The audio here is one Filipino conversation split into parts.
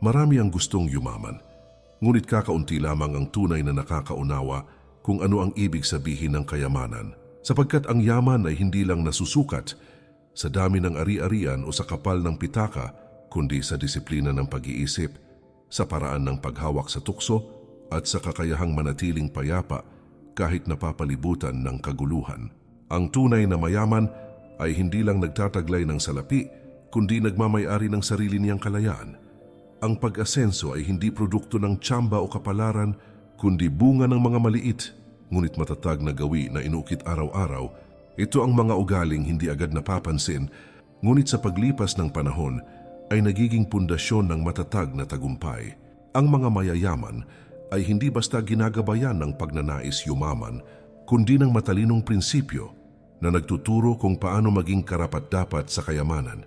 Marami ang gustong yumaman, ngunit kakaunti lamang ang tunay na nakakaunawa kung ano ang ibig sabihin ng kayamanan. Sapagkat ang yaman ay hindi lang nasusukat sa dami ng ari-arian o sa kapal ng pitaka, kundi sa disiplina ng pag-iisip, sa paraan ng paghawak sa tukso at sa kakayahang manatiling payapa kahit napapalibutan ng kaguluhan. Ang tunay na mayaman ay hindi lang nagtataglay ng salapi, kundi nagmamayari ng sarili niyang kalayaan. Ang pag-asenso ay hindi produkto ng tsamba o kapalaran, kundi bunga ng mga maliit, ngunit matatag na gawi na inukit araw-araw. Ito ang mga ugaling hindi agad napapansin, ngunit sa paglipas ng panahon ay nagiging pundasyon ng matatag na tagumpay. Ang mga mayayaman ay hindi basta ginagabayan ng pagnanais yumaman, kundi ng matalinong prinsipyo na nagtuturo kung paano maging karapat-dapat sa kayamanan.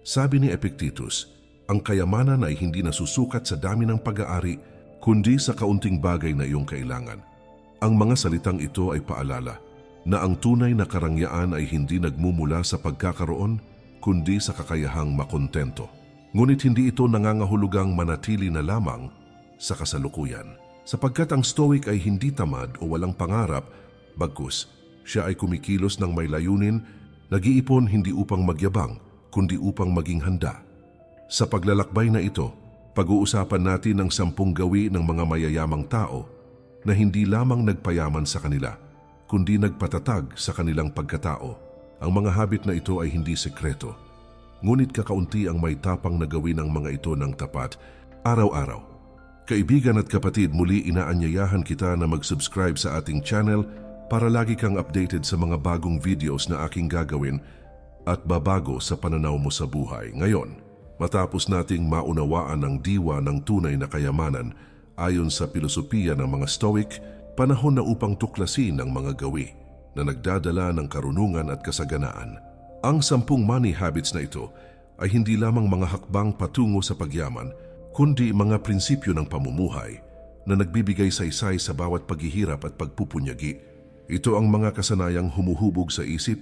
Sabi ni Epictetus, ang kayamanan ay hindi nasusukat sa dami ng pag-aari, kundi sa kaunting bagay na iyong kailangan. Ang mga salitang ito ay paalala na ang tunay na karangyaan ay hindi nagmumula sa pagkakaroon, kundi sa kakayahang makontento. Ngunit hindi ito nangangahulugang manatili na lamang sa kasalukuyan. Sapagkat ang stoic ay hindi tamad o walang pangarap, bagkus siya ay kumikilos ng may layunin, nag-iipon hindi upang magyabang, kundi upang maging handa. Sa paglalakbay na ito, pag-uusapan natin ang sampung gawi ng mga mayayamang tao na hindi lamang nagpayaman sa kanila, kundi nagpatatag sa kanilang pagkatao. Ang mga habit na ito ay hindi sekreto, ngunit kakaunti ang may tapang na gawin ang mga ito ng tapat araw-araw. Kaibigan at kapatid, muli inaanyayahan kita na mag-subscribe sa ating channel para lagi kang updated sa mga bagong videos na aking gagawin at babago sa pananaw mo sa buhay. Ngayon, matapos nating maunawaan ang diwa ng tunay na kayamanan ayon sa pilosopiya ng mga Stoic, panahon na upang tuklasin ang mga gawi na nagdadala ng karunungan at kasaganaan. Ang sampung money habits na ito ay hindi lamang mga hakbang patungo sa pagyaman, kundi mga prinsipyo ng pamumuhay na nagbibigay saysay sa bawat paghihirap at pagpupunyagi. Ito ang mga kasanayang humuhubog sa isip,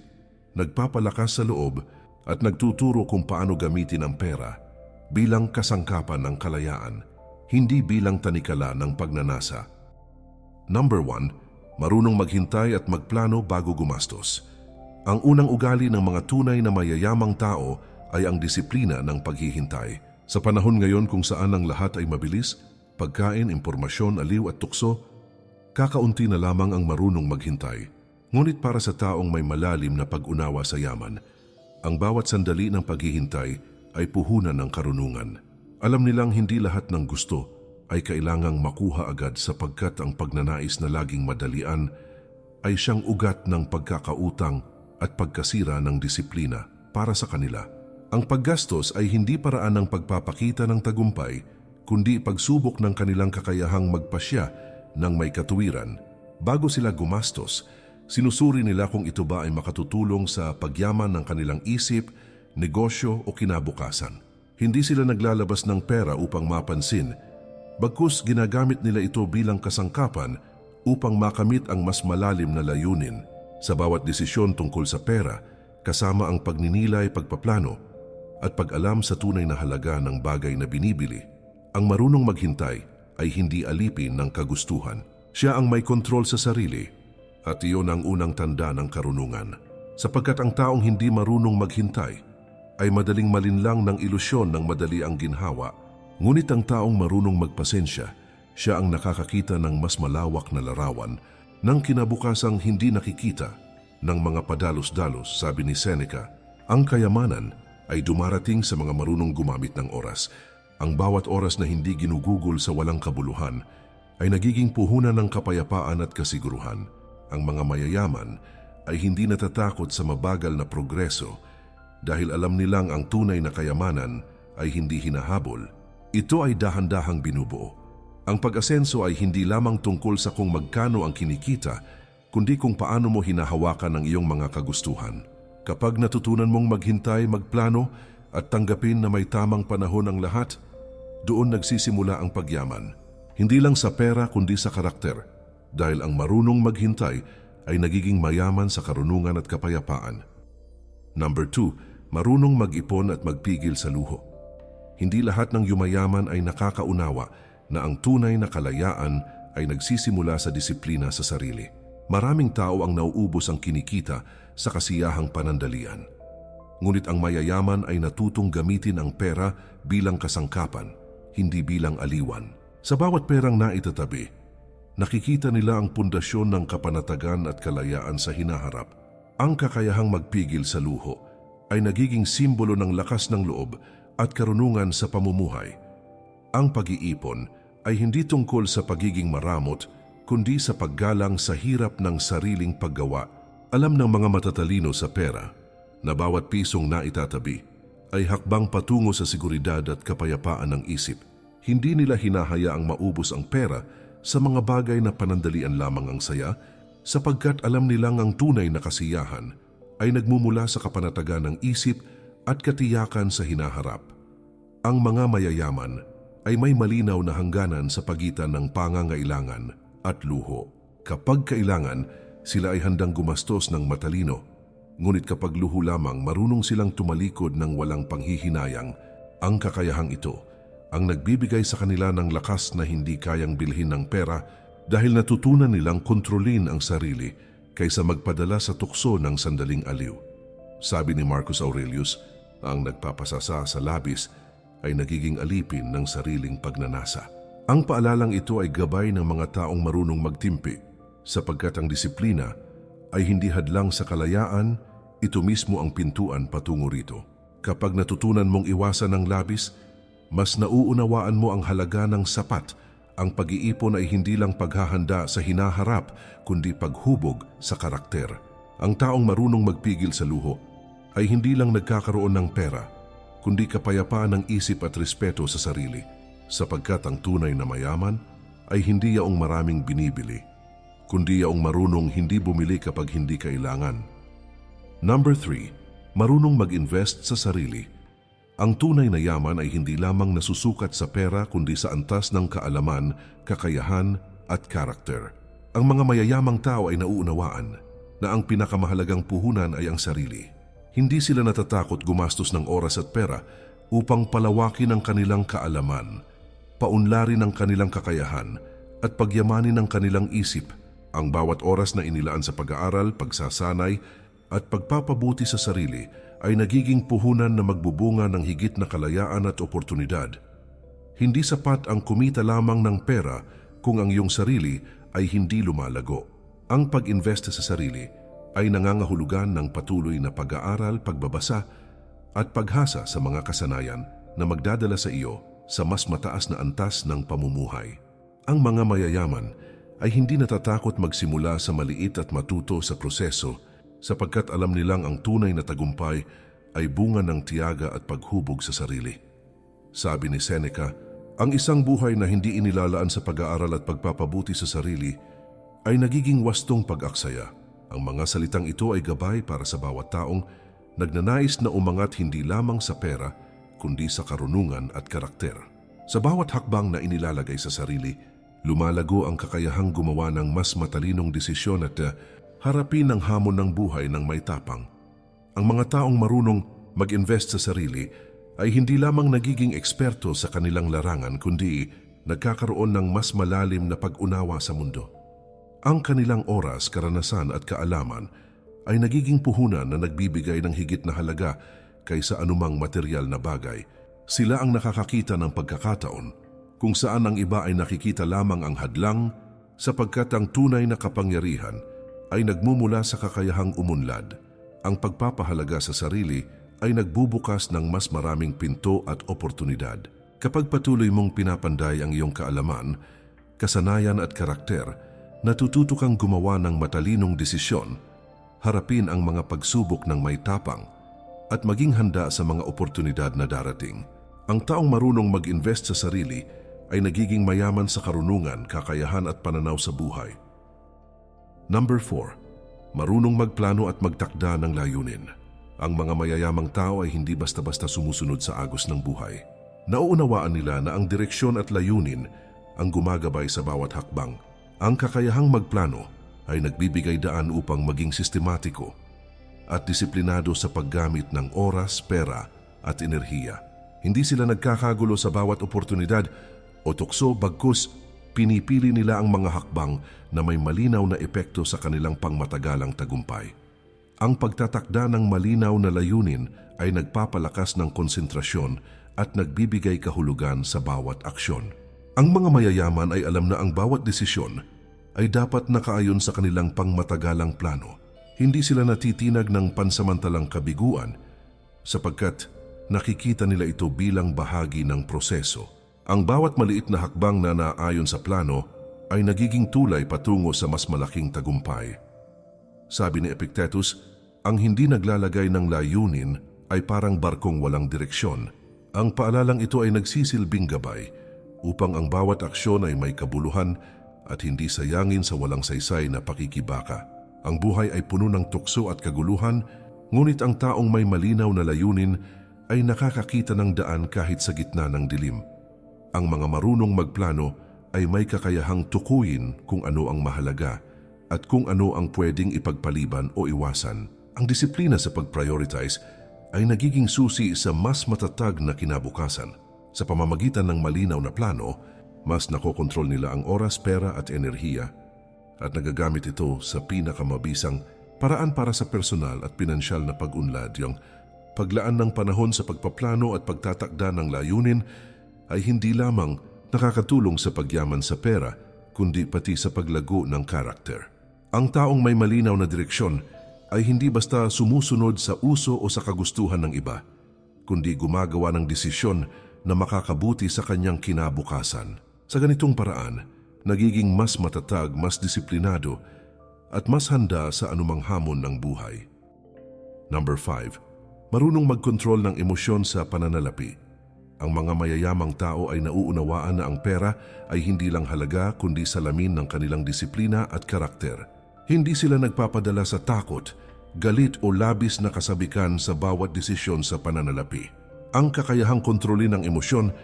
nagpapalakas sa loob at nagtuturo kung paano gamitin ang pera bilang kasangkapan ng kalayaan, hindi bilang tanikala ng pagnanasa. Number 1, marunong maghintay at magplano bago gumastos. Ang unang ugali ng mga tunay na mayayamang tao ay ang disiplina ng paghihintay. Sa panahon ngayon kung saan ang lahat ay mabilis, pagkain, impormasyon, aliw at tukso, kakaunti na lamang ang marunong maghintay. Ngunit para sa taong may malalim na pag-unawa sa yaman, ang bawat sandali ng paghihintay ay puhunan ng karunungan. Alam nilang hindi lahat ng gusto ay kailangang makuha agad sapagkat ang pagnanais na laging madalian ay siyang ugat ng pagkakautang at pagkasira ng disiplina para sa kanila. Ang paggastos ay hindi paraan ng pagpapakita ng tagumpay, kundi pagsubok ng kanilang kakayahang magpasya ng may katuwiran. Bago sila gumastos, sinusuri nila kung ito ba ay makatutulong sa pagyaman ng kanilang isip, negosyo o kinabukasan. Hindi sila naglalabas ng pera upang mapansin, bagkus ginagamit nila ito bilang kasangkapan upang makamit ang mas malalim na layunin. Sa bawat desisyon tungkol sa pera, kasama ang pagninilay, pagpaplano, at pag-alam sa tunay na halaga ng bagay na binibili. Ang marunong maghintay ay hindi alipin ng kagustuhan. Siya ang may kontrol sa sarili at iyon ang unang tanda ng karunungan. Sapagkat ang taong hindi marunong maghintay ay madaling malinlang ng ilusyon ng madali ang ginhawa. Ngunit ang taong marunong magpasensya, siya ang nakakakita ng mas malawak na larawan ng kinabukasang hindi nakikita ng mga padalos-dalos, sabi ni Seneca. Ang kayamanan ay dumarating sa mga marunong gumamit ng oras. Ang bawat oras na hindi ginugugol sa walang kabuluhan ay nagiging puhunan ng kapayapaan at kasiguruhan. Ang mga mayayaman ay hindi natatakot sa mabagal na progreso dahil alam nilang ang tunay na kayamanan ay hindi hinahabol. Ito ay dahan-dahang binubuo. Ang pag-asenso ay hindi lamang tungkol sa kung magkano ang kinikita, kundi kung paano mo hinahawakan ang iyong mga kagustuhan. Kapag natutunan mong maghintay, magplano at tanggapin na may tamang panahon ang lahat, doon nagsisimula ang pagyaman. Hindi lang sa pera kundi sa karakter, dahil ang marunong maghintay ay nagiging mayaman sa karunungan at kapayapaan. Number 2, marunong mag-ipon at magpigil sa luho. Hindi lahat ng yumayaman ay nakakaunawa na ang tunay na kalayaan ay nagsisimula sa disiplina sa sarili. Maraming tao ang nauubos ang kinikita sa kasiyahang panandalian. Ngunit ang mayayaman ay natutong gamitin ang pera bilang kasangkapan, hindi bilang aliwan. Sa bawat perang naitatabi, nakikita nila ang pundasyon ng kapanatagan at kalayaan sa hinaharap. Ang kakayahang magpigil sa luho ay nagiging simbolo ng lakas ng loob at karunungan sa pamumuhay. Ang pag-iipon ay hindi tungkol sa pagiging maramot, kundi sa paggalang sa hirap ng sariling paggawa. Alam ng mga matatalino sa pera na bawat pisong naitatabi ay hakbang patungo sa seguridad at kapayapaan ng isip. Hindi nila hinahayaang maubos ang pera sa mga bagay na panandalian lamang ang saya sapagkat alam nilang ang tunay na kasiyahan ay nagmumula sa kapanatagan ng isip at katiyakan sa hinaharap. Ang mga mayayaman ay may malinaw na hangganan sa pagitan ng pangangailangan at luho. Kapag kailangan, sila ay handang gumastos ng matalino. Ngunit kapag luho lamang, marunong silang tumalikod ng walang panghihinayang. Ang kakayahang ito ang nagbibigay sa kanila ng lakas na hindi kayang bilhin ng pera dahil natutunan nilang kontrolin ang sarili kaysa magpadala sa tukso ng sandaling aliw. Sabi ni Marcus Aurelius, ang nagpapasasa sa labis ay nagiging alipin ng sariling pagnanasa. Ang paalalang ito ay gabay ng mga taong marunong magtimpi sapagkat ang disiplina ay hindi hadlang sa kalayaan, ito mismo ang pintuan patungo rito. Kapag natutunan mong iwasan ng labis, mas nauunawaan mo ang halaga ng sapat. Ang pag-iipon ay hindi lang paghahanda sa hinaharap, kundi paghubog sa karakter. Ang taong marunong magpigil sa luho ay hindi lang nagkakaroon ng pera, kundi kapayapaan ng isip at respeto sa sarili, sapagkat ang tunay na mayaman ay hindi yaong maraming binibili, kundi yaong marunong hindi bumili kapag hindi kailangan. Number 3. Marunong mag-invest sa sarili. Ang tunay na yaman ay hindi lamang nasusukat sa pera kundi sa antas ng kaalaman, kakayahan at karakter. Ang mga mayayamang tao ay nauunawaan na ang pinakamahalagang puhunan ay ang sarili. Hindi sila natatakot gumastos ng oras at pera upang palawakin ang kanilang kaalaman, paunlarin ang kanilang kakayahan at pagyamanin ang kanilang isip. Ang bawat oras na inilaan sa pag-aaral, pagsasanay at pagpapabuti sa sarili ay nagiging puhunan na magbubunga ng higit na kalayaan at oportunidad. Hindi sapat ang kumita lamang ng pera kung ang iyong sarili ay hindi lumalago. Ang pag-invest sa sarili ay nangangahulugan ng patuloy na pag-aaral, pagbabasa at paghasa sa mga kasanayan na magdadala sa iyo sa mas mataas na antas ng pamumuhay. Ang mga mayayaman ay hindi natatakot magsimula sa maliit at matuto sa proseso sapagkat alam nilang ang tunay na tagumpay ay bunga ng tiyaga at paghubog sa sarili. Sabi ni Seneca, ang isang buhay na hindi inilalaan sa pag-aaral at pagpapabuti sa sarili ay nagiging wastong pag-aksaya. Ang mga salitang ito ay gabay para sa bawat taong nagnanais na umangat hindi lamang sa pera kundi sa karunungan at karakter. Sa bawat hakbang na inilalagay sa sarili, lumalago ang kakayahang gumawa ng mas matalinong desisyon at uh, harapin ang hamon ng buhay ng may tapang. Ang mga taong marunong mag-invest sa sarili ay hindi lamang nagiging eksperto sa kanilang larangan kundi nagkakaroon ng mas malalim na pag-unawa sa mundo. Ang kanilang oras, karanasan at kaalaman ay nagiging puhunan na nagbibigay ng higit na halaga kaysa anumang material na bagay. Sila ang nakakakita ng pagkakataon kung saan ang iba ay nakikita lamang ang hadlang sapagkat ang tunay na kapangyarihan ay nagmumula sa kakayahang umunlad. Ang pagpapahalaga sa sarili ay nagbubukas ng mas maraming pinto at oportunidad. Kapag patuloy mong pinapanday ang iyong kaalaman, kasanayan at karakter, natututo kang gumawa ng matalinong desisyon, harapin ang mga pagsubok ng may tapang, at maging handa sa mga oportunidad na darating. Ang taong marunong mag-invest sa sarili ay nagiging mayaman sa karunungan, kakayahan at pananaw sa buhay. Number 4. Marunong magplano at magtakda ng layunin. Ang mga mayayamang tao ay hindi basta-basta sumusunod sa agos ng buhay. Nauunawaan nila na ang direksyon at layunin ang gumagabay sa bawat hakbang. Ang kakayahang magplano ay nagbibigay daan upang maging sistematiko at disiplinado sa paggamit ng oras, pera at enerhiya. Hindi sila nagkakagulo sa bawat oportunidad o tukso bagkus pinipili nila ang mga hakbang na may malinaw na epekto sa kanilang pangmatagalang tagumpay. Ang pagtatakda ng malinaw na layunin ay nagpapalakas ng konsentrasyon at nagbibigay kahulugan sa bawat aksyon. Ang mga mayayaman ay alam na ang bawat desisyon ay dapat nakaayon sa kanilang pangmatagalang plano. Hindi sila natitinag ng pansamantalang kabiguan sapagkat nakikita nila ito bilang bahagi ng proseso. Ang bawat maliit na hakbang na naayon sa plano ay nagiging tulay patungo sa mas malaking tagumpay. Sabi ni Epictetus, ang hindi naglalagay ng layunin ay parang barkong walang direksyon. Ang paalalang ito ay nagsisilbing gabay upang ang bawat aksyon ay may kabuluhan at hindi sayangin sa walang saysay na pakikibaka. Ang buhay ay puno ng tukso at kaguluhan, ngunit ang taong may malinaw na layunin ay nakakakita ng daan kahit sa gitna ng dilim. Ang mga marunong magplano ay may kakayahang tukuyin kung ano ang mahalaga at kung ano ang pwedeng ipagpaliban o iwasan. Ang disiplina sa pag-prioritize ay nagiging susi sa mas matatag na kinabukasan. Sa pamamagitan ng malinaw na plano, mas nakokontrol nila ang oras, pera at enerhiya at nagagamit ito sa pinakamabisang paraan para sa personal at pinansyal na pag-unlad yung paglaan ng panahon sa pagpaplano at pagtatakda ng layunin ay hindi lamang nakakatulong sa pagyaman sa pera kundi pati sa paglago ng karakter. Ang taong may malinaw na direksyon ay hindi basta sumusunod sa uso o sa kagustuhan ng iba, kundi gumagawa ng desisyon na makakabuti sa kanyang kinabukasan. Sa ganitong paraan, nagiging mas matatag, mas disiplinado, at mas handa sa anumang hamon ng buhay. Number 5. Marunong magkontrol ng emosyon sa pananalapi. Ang mga mayayamang tao ay nauunawaan na ang pera ay hindi lang halaga kundi salamin ng kanilang disiplina at karakter. Hindi sila nagpapadala sa takot, galit o labis na kasabikan sa bawat desisyon sa pananalapi. Ang kakayahang kontrolin ng emosyon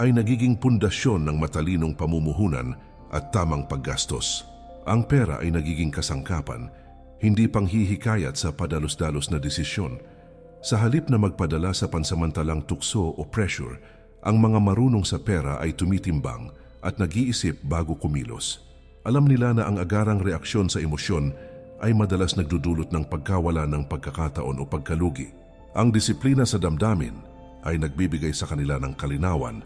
ay nagiging pundasyon ng matalinong pamumuhunan at tamang paggastos. Ang pera ay nagiging kasangkapan, hindi panghihikayat sa padalos-dalos na desisyon. Sa halip na magpadala sa pansamantalang tukso o pressure, ang mga marunong sa pera ay tumitimbang at nag-iisip bago kumilos. Alam nila na ang agarang reaksyon sa emosyon ay madalas nagdudulot ng pagkawala ng pagkakataon o pagkalugi. Ang disiplina sa damdamin ay nagbibigay sa kanila ng kalinawan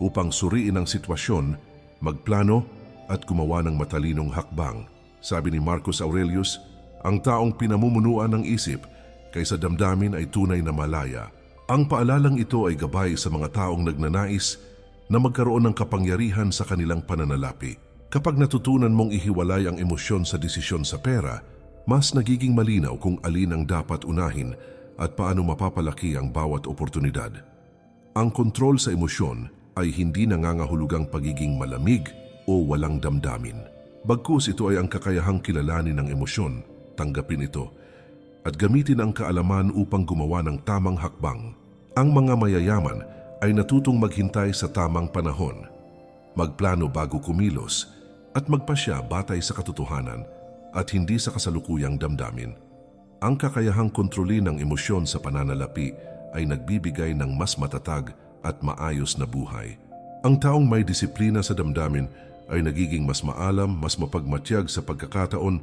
upang suriin ang sitwasyon, magplano at gumawa ng matalinong hakbang. Sabi ni Marcus Aurelius, ang taong pinamumunuan ng isip kaysa damdamin ay tunay na malaya. Ang paalalang ito ay gabay sa mga taong nagnanais na magkaroon ng kapangyarihan sa kanilang pananalapi. Kapag natutunan mong ihiwalay ang emosyon sa desisyon sa pera, mas nagiging malinaw kung alin ang dapat unahin at paano mapapalaki ang bawat oportunidad. Ang kontrol sa emosyon ay hindi nangangahulugang pagiging malamig o walang damdamin. Bagkus ito ay ang kakayahang kilalanin ng emosyon, tanggapin ito, at gamitin ang kaalaman upang gumawa ng tamang hakbang. Ang mga mayayaman ay natutong maghintay sa tamang panahon, magplano bago kumilos, at magpasya batay sa katotohanan at hindi sa kasalukuyang damdamin. Ang kakayahang kontrolin ng emosyon sa pananalapi ay nagbibigay ng mas matatag at maayos na buhay. Ang taong may disiplina sa damdamin ay nagiging mas maalam, mas mapagmatyag sa pagkakataon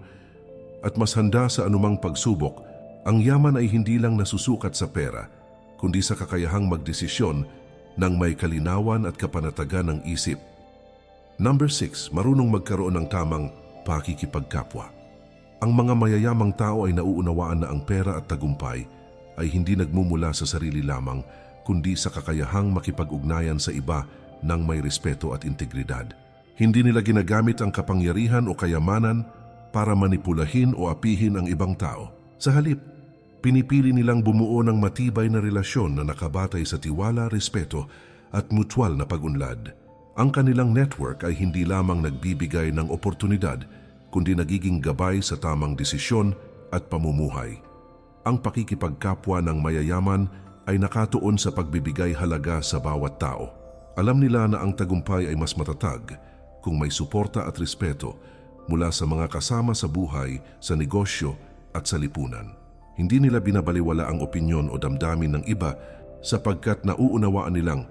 at mas handa sa anumang pagsubok, ang yaman ay hindi lang nasusukat sa pera, kundi sa kakayahang magdesisyon ng may kalinawan at kapanatagan ng isip. Number 6, marunong magkaroon ng tamang pakikipagkapwa. Ang mga mayayamang tao ay nauunawaan na ang pera at tagumpay ay hindi nagmumula sa sarili lamang, kundi sa kakayahang makipag-ugnayan sa iba ng may respeto at integridad. Hindi nila ginagamit ang kapangyarihan o kayamanan para manipulahin o apihin ang ibang tao. Sa halip, pinipili nilang bumuo ng matibay na relasyon na nakabatay sa tiwala, respeto at mutual na pagunlad. Ang kanilang network ay hindi lamang nagbibigay ng oportunidad, kundi nagiging gabay sa tamang desisyon at pamumuhay. Ang pakikipagkapwa ng mayayaman ay nakatuon sa pagbibigay halaga sa bawat tao. Alam nila na ang tagumpay ay mas matatag kung may suporta at respeto mula sa mga kasama sa buhay, sa negosyo at sa lipunan. Hindi nila binabaliwala ang opinyon o damdamin ng iba sapagkat nauunawaan nilang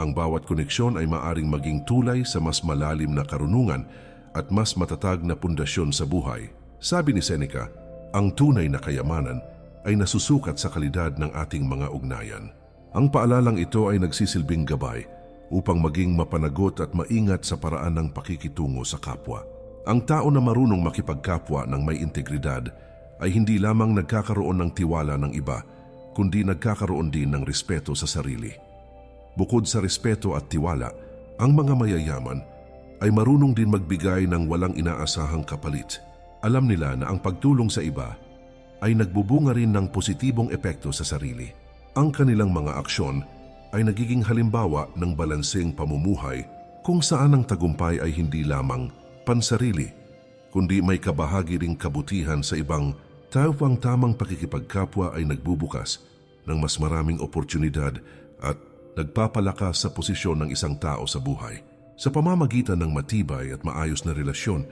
ang bawat koneksyon ay maaring maging tulay sa mas malalim na karunungan at mas matatag na pundasyon sa buhay. Sabi ni Seneca, ang tunay na kayamanan ay nasusukat sa kalidad ng ating mga ugnayan. Ang paalalang ito ay nagsisilbing gabay upang maging mapanagot at maingat sa paraan ng pakikitungo sa kapwa. Ang tao na marunong makipagkapwa ng may integridad ay hindi lamang nagkakaroon ng tiwala ng iba, kundi nagkakaroon din ng respeto sa sarili. Bukod sa respeto at tiwala, ang mga mayayaman ay marunong din magbigay ng walang inaasahang kapalit. Alam nila na ang pagtulong sa iba ay nagbubunga rin ng positibong epekto sa sarili. Ang kanilang mga aksyon ay nagiging halimbawa ng balanseng pamumuhay kung saan ang tagumpay ay hindi lamang pansarili, kundi may kabahagi ring kabutihan sa ibang tao ang tamang pakikipagkapwa ay nagbubukas ng mas maraming oportunidad at nagpapalakas sa posisyon ng isang tao sa buhay. Sa pamamagitan ng matibay at maayos na relasyon,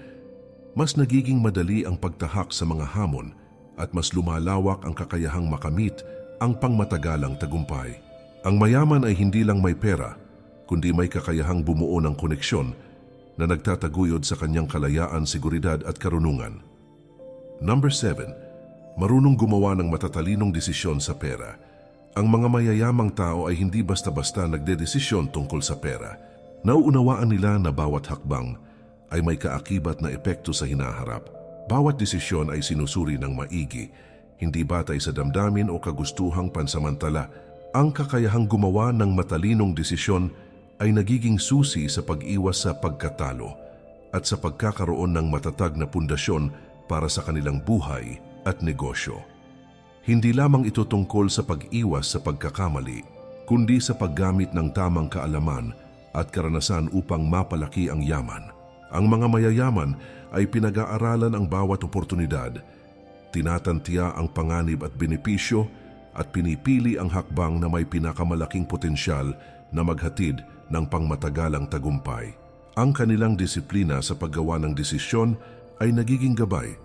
mas nagiging madali ang pagtahak sa mga hamon at mas lumalawak ang kakayahang makamit ang pangmatagalang tagumpay. Ang mayaman ay hindi lang may pera, kundi may kakayahang bumuo ng koneksyon na nagtataguyod sa kanyang kalayaan, seguridad at karunungan. Number 7. Marunong gumawa ng matatalinong desisyon sa pera. Ang mga mayayamang tao ay hindi basta-basta nagdedesisyon tungkol sa pera. Nauunawaan nila na bawat hakbang ay may kaakibat na epekto sa hinaharap. Bawat desisyon ay sinusuri ng maigi, hindi batay sa damdamin o kagustuhang pansamantala. Ang kakayahang gumawa ng matalinong desisyon ay nagiging susi sa pag-iwas sa pagkatalo at sa pagkakaroon ng matatag na pundasyon para sa kanilang buhay at negosyo. Hindi lamang ito tungkol sa pag-iwas sa pagkakamali, kundi sa paggamit ng tamang kaalaman at karanasan upang mapalaki ang yaman. Ang mga mayayaman ay pinag-aaralan ang bawat oportunidad, tinatantiya ang panganib at benepisyo at pinipili ang hakbang na may pinakamalaking potensyal na maghatid ng pangmatagalang tagumpay. Ang kanilang disiplina sa paggawa ng desisyon ay nagiging gabay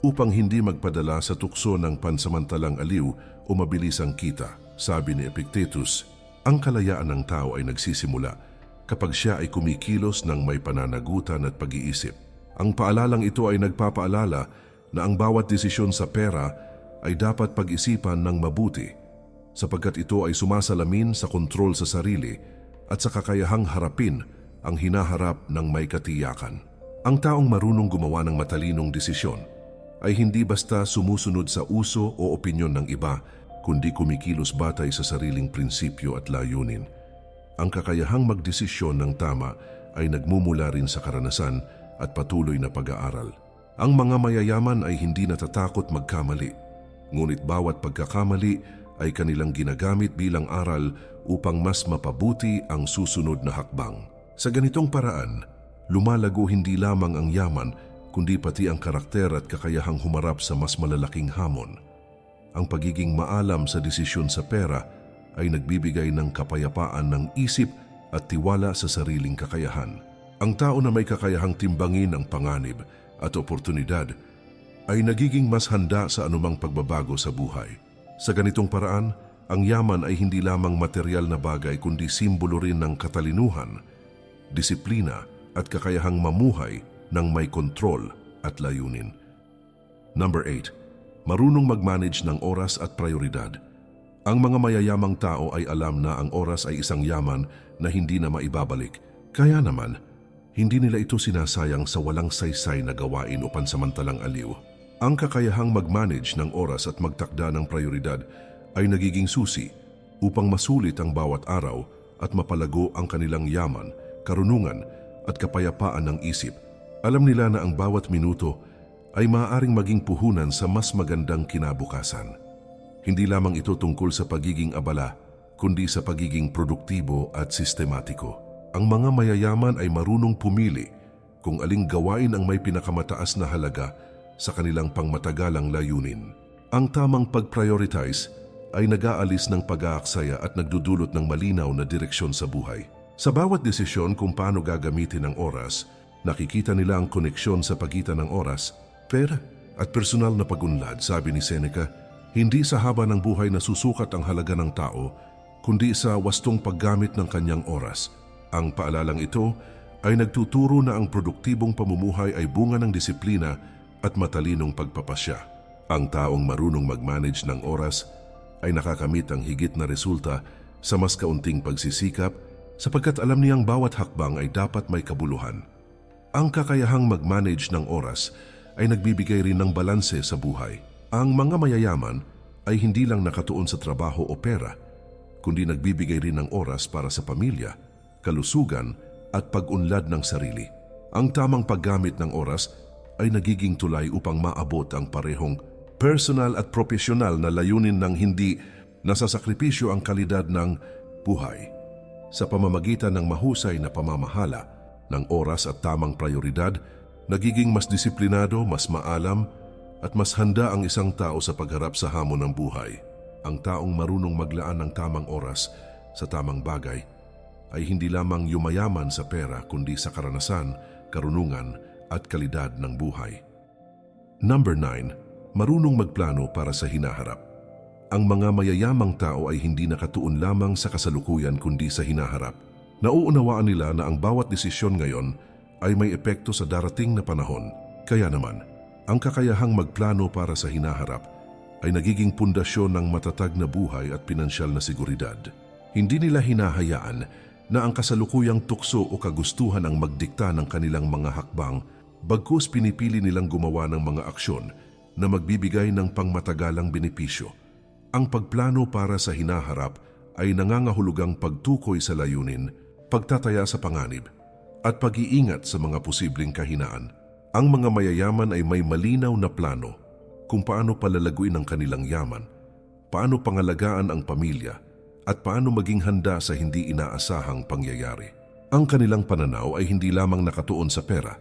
upang hindi magpadala sa tukso ng pansamantalang aliw o mabilisang kita. Sabi ni Epictetus, ang kalayaan ng tao ay nagsisimula kapag siya ay kumikilos ng may pananagutan at pag-iisip. Ang paalalang ito ay nagpapaalala na ang bawat desisyon sa pera ay dapat pag-isipan ng mabuti sapagkat ito ay sumasalamin sa kontrol sa sarili at sa kakayahang harapin ang hinaharap ng may katiyakan. Ang taong marunong gumawa ng matalinong desisyon ay hindi basta sumusunod sa uso o opinyon ng iba, kundi kumikilos batay sa sariling prinsipyo at layunin. Ang kakayahang magdesisyon ng tama ay nagmumula rin sa karanasan at patuloy na pag-aaral. Ang mga mayayaman ay hindi natatakot magkamali, ngunit bawat pagkakamali ay kanilang ginagamit bilang aral upang mas mapabuti ang susunod na hakbang. Sa ganitong paraan, lumalago hindi lamang ang yaman kundi pati ang karakter at kakayahang humarap sa mas malalaking hamon. Ang pagiging maalam sa desisyon sa pera ay nagbibigay ng kapayapaan ng isip at tiwala sa sariling kakayahan. Ang tao na may kakayahang timbangin ang panganib at oportunidad ay nagiging mas handa sa anumang pagbabago sa buhay. Sa ganitong paraan, ang yaman ay hindi lamang material na bagay kundi simbolo rin ng katalinuhan, disiplina at kakayahang mamuhay ng may kontrol at layunin. Number 8. Marunong mag-manage ng oras at prioridad. Ang mga mayayamang tao ay alam na ang oras ay isang yaman na hindi na maibabalik. Kaya naman, hindi nila ito sinasayang sa walang saysay na gawain o pansamantalang aliw. Ang kakayahang mag-manage ng oras at magtakda ng prioridad ay nagiging susi upang masulit ang bawat araw at mapalago ang kanilang yaman, karunungan at kapayapaan ng isip alam nila na ang bawat minuto ay maaaring maging puhunan sa mas magandang kinabukasan. Hindi lamang ito tungkol sa pagiging abala, kundi sa pagiging produktibo at sistematiko. Ang mga mayayaman ay marunong pumili kung aling gawain ang may pinakamataas na halaga sa kanilang pangmatagalang layunin. Ang tamang pag-prioritize ay nag-aalis ng pag-aaksaya at nagdudulot ng malinaw na direksyon sa buhay. Sa bawat desisyon kung paano gagamitin ang oras, Nakikita nila ang koneksyon sa pagitan ng oras, pera at personal na pagunlad, sabi ni Seneca, hindi sa haba ng buhay na susukat ang halaga ng tao, kundi sa wastong paggamit ng kanyang oras. Ang paalalang ito ay nagtuturo na ang produktibong pamumuhay ay bunga ng disiplina at matalinong pagpapasya. Ang taong marunong mag-manage ng oras ay nakakamit ang higit na resulta sa mas kaunting pagsisikap sapagkat alam niyang bawat hakbang ay dapat may kabuluhan. Ang kakayahang mag-manage ng oras ay nagbibigay rin ng balanse sa buhay. Ang mga mayayaman ay hindi lang nakatuon sa trabaho o pera, kundi nagbibigay rin ng oras para sa pamilya, kalusugan at pag-unlad ng sarili. Ang tamang paggamit ng oras ay nagiging tulay upang maabot ang parehong personal at profesional na layunin ng hindi nasasakripisyo ang kalidad ng buhay. Sa pamamagitan ng mahusay na pamamahala ng oras at tamang prioridad, nagiging mas disiplinado, mas maalam, at mas handa ang isang tao sa pagharap sa hamon ng buhay. Ang taong marunong maglaan ng tamang oras sa tamang bagay ay hindi lamang yumayaman sa pera kundi sa karanasan, karunungan at kalidad ng buhay. Number 9. Marunong magplano para sa hinaharap. Ang mga mayayamang tao ay hindi nakatuon lamang sa kasalukuyan kundi sa hinaharap. Nauunawaan nila na ang bawat desisyon ngayon ay may epekto sa darating na panahon. Kaya naman, ang kakayahang magplano para sa hinaharap ay nagiging pundasyon ng matatag na buhay at pinansyal na seguridad. Hindi nila hinahayaan na ang kasalukuyang tukso o kagustuhan ang magdikta ng kanilang mga hakbang bagkus pinipili nilang gumawa ng mga aksyon na magbibigay ng pangmatagalang benepisyo. Ang pagplano para sa hinaharap ay nangangahulugang pagtukoy sa layunin, pagtataya sa panganib, at pag-iingat sa mga posibleng kahinaan. Ang mga mayayaman ay may malinaw na plano kung paano palalaguin ang kanilang yaman, paano pangalagaan ang pamilya, at paano maging handa sa hindi inaasahang pangyayari. Ang kanilang pananaw ay hindi lamang nakatuon sa pera,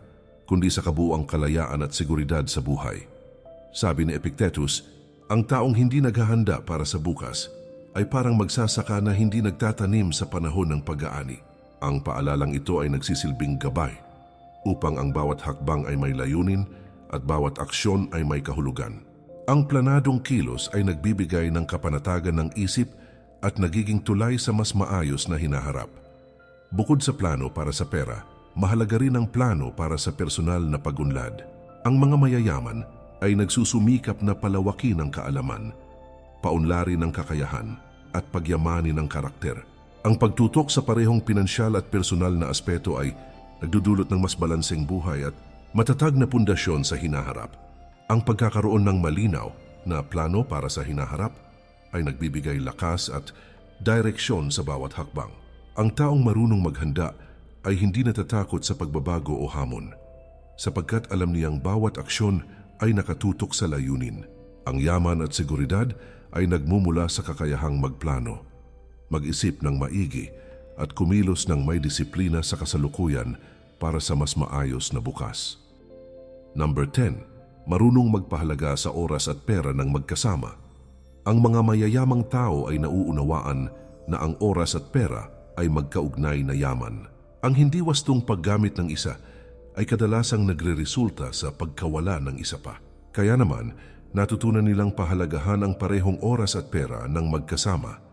kundi sa kabuang kalayaan at seguridad sa buhay. Sabi ni Epictetus, ang taong hindi naghahanda para sa bukas ay parang magsasaka na hindi nagtatanim sa panahon ng pag-aani. Ang paalalang ito ay nagsisilbing gabay upang ang bawat hakbang ay may layunin at bawat aksyon ay may kahulugan. Ang planadong kilos ay nagbibigay ng kapanatagan ng isip at nagiging tulay sa mas maayos na hinaharap. Bukod sa plano para sa pera, mahalaga rin ang plano para sa personal na pagunlad. Ang mga mayayaman ay nagsusumikap na palawakin ang kaalaman, paunlarin ang kakayahan at pagyamanin ang karakter. Ang pagtutok sa parehong pinansyal at personal na aspeto ay nagdudulot ng mas balanseng buhay at matatag na pundasyon sa hinaharap. Ang pagkakaroon ng malinaw na plano para sa hinaharap ay nagbibigay lakas at direksyon sa bawat hakbang. Ang taong marunong maghanda ay hindi natatakot sa pagbabago o hamon, sapagkat alam niyang bawat aksyon ay nakatutok sa layunin. Ang yaman at seguridad ay nagmumula sa kakayahang magplano, mag-isip ng maigi at kumilos ng may disiplina sa kasalukuyan para sa mas maayos na bukas. Number 10. Marunong magpahalaga sa oras at pera ng magkasama. Ang mga mayayamang tao ay nauunawaan na ang oras at pera ay magkaugnay na yaman. Ang hindi wastong paggamit ng isa ay kadalasang nagreresulta sa pagkawala ng isa pa. Kaya naman, natutunan nilang pahalagahan ang parehong oras at pera ng magkasama.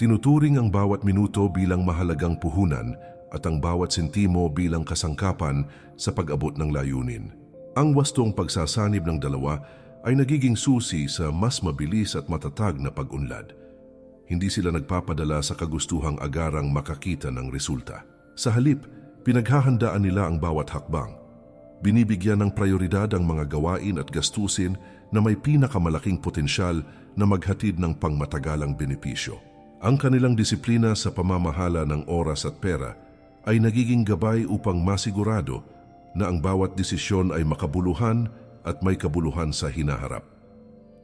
Tinuturing ang bawat minuto bilang mahalagang puhunan at ang bawat sentimo bilang kasangkapan sa pag-abot ng layunin. Ang wastong pagsasanib ng dalawa ay nagiging susi sa mas mabilis at matatag na pag-unlad. Hindi sila nagpapadala sa kagustuhang agarang makakita ng resulta. Sa halip, Pinaghahandaan nila ang bawat hakbang. Binibigyan ng prioridad ang mga gawain at gastusin na may pinakamalaking potensyal na maghatid ng pangmatagalang benepisyo. Ang kanilang disiplina sa pamamahala ng oras at pera ay nagiging gabay upang masigurado na ang bawat desisyon ay makabuluhan at may kabuluhan sa hinaharap.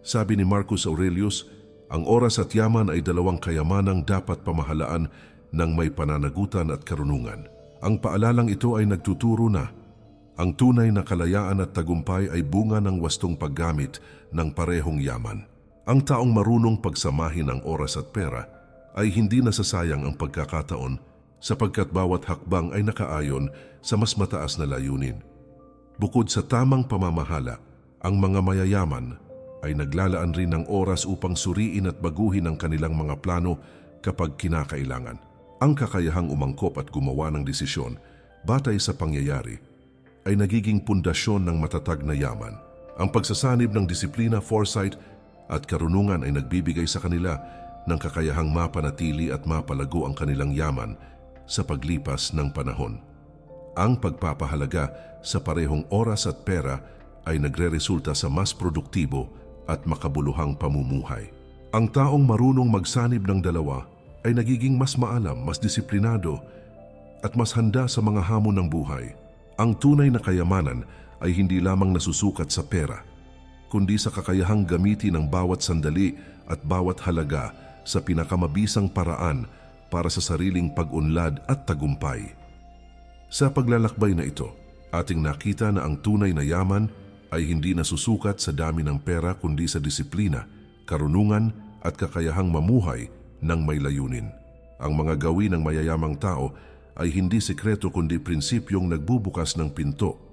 Sabi ni Marcus Aurelius, ang oras at yaman ay dalawang kayamanang dapat pamahalaan ng may pananagutan at karunungan. Ang paalalang ito ay nagtuturo na ang tunay na kalayaan at tagumpay ay bunga ng wastong paggamit ng parehong yaman. Ang taong marunong pagsamahin ang oras at pera ay hindi nasasayang ang pagkakataon sapagkat bawat hakbang ay nakaayon sa mas mataas na layunin. Bukod sa tamang pamamahala, ang mga mayayaman ay naglalaan rin ng oras upang suriin at baguhin ang kanilang mga plano kapag kinakailangan. Ang kakayahang umangkop at gumawa ng desisyon batay sa pangyayari ay nagiging pundasyon ng matatag na yaman. Ang pagsasanib ng disiplina, foresight at karunungan ay nagbibigay sa kanila ng kakayahang mapanatili at mapalago ang kanilang yaman sa paglipas ng panahon. Ang pagpapahalaga sa parehong oras at pera ay nagreresulta sa mas produktibo at makabuluhang pamumuhay. Ang taong marunong magsanib ng dalawa ay nagiging mas maalam, mas disiplinado at mas handa sa mga hamon ng buhay. Ang tunay na kayamanan ay hindi lamang nasusukat sa pera, kundi sa kakayahang gamitin ang bawat sandali at bawat halaga sa pinakamabisang paraan para sa sariling pag-unlad at tagumpay. Sa paglalakbay na ito, ating nakita na ang tunay na yaman ay hindi nasusukat sa dami ng pera kundi sa disiplina, karunungan at kakayahang mamuhay ng may layunin. Ang mga gawin ng mayayamang tao ay hindi sikreto kundi prinsipyong nagbubukas ng pinto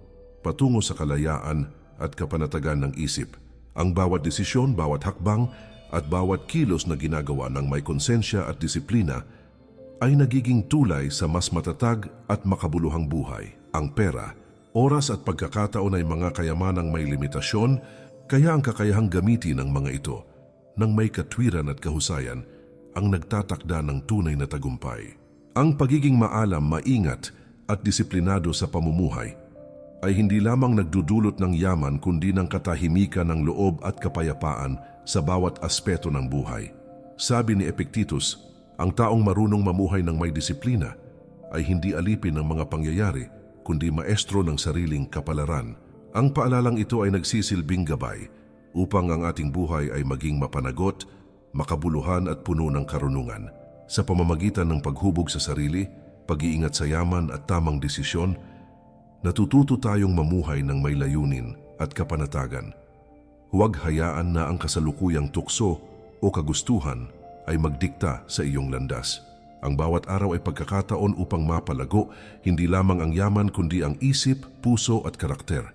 patungo sa kalayaan at kapanatagan ng isip. Ang bawat desisyon, bawat hakbang at bawat kilos na ginagawa ng may konsensya at disiplina ay nagiging tulay sa mas matatag at makabuluhang buhay. Ang pera, oras at pagkakataon ay mga kayamanang may limitasyon, kaya ang kakayahang gamitin ng mga ito ng may katwiran at kahusayan ang nagtatakda ng tunay na tagumpay. Ang pagiging maalam, maingat at disiplinado sa pamumuhay ay hindi lamang nagdudulot ng yaman kundi ng katahimikan ng loob at kapayapaan sa bawat aspeto ng buhay. Sabi ni Epictetus, ang taong marunong mamuhay ng may disiplina ay hindi alipin ng mga pangyayari kundi maestro ng sariling kapalaran. Ang paalalang ito ay nagsisilbing gabay upang ang ating buhay ay maging mapanagot, makabuluhan at puno ng karunungan. Sa pamamagitan ng paghubog sa sarili, pag-iingat sa yaman at tamang desisyon, natututo tayong mamuhay ng may layunin at kapanatagan. Huwag hayaan na ang kasalukuyang tukso o kagustuhan ay magdikta sa iyong landas. Ang bawat araw ay pagkakataon upang mapalago hindi lamang ang yaman kundi ang isip, puso at karakter.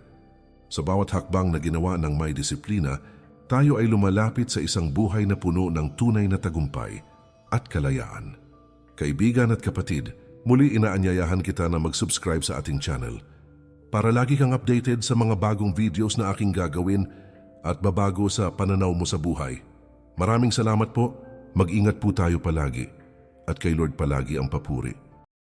Sa bawat hakbang na ginawa ng may disiplina, tayo ay lumalapit sa isang buhay na puno ng tunay na tagumpay at kalayaan. Kaibigan at kapatid, muli inaanyayahan kita na mag-subscribe sa ating channel para lagi kang updated sa mga bagong videos na aking gagawin at babago sa pananaw mo sa buhay. Maraming salamat po, mag-ingat po tayo palagi at kay Lord palagi ang papuri.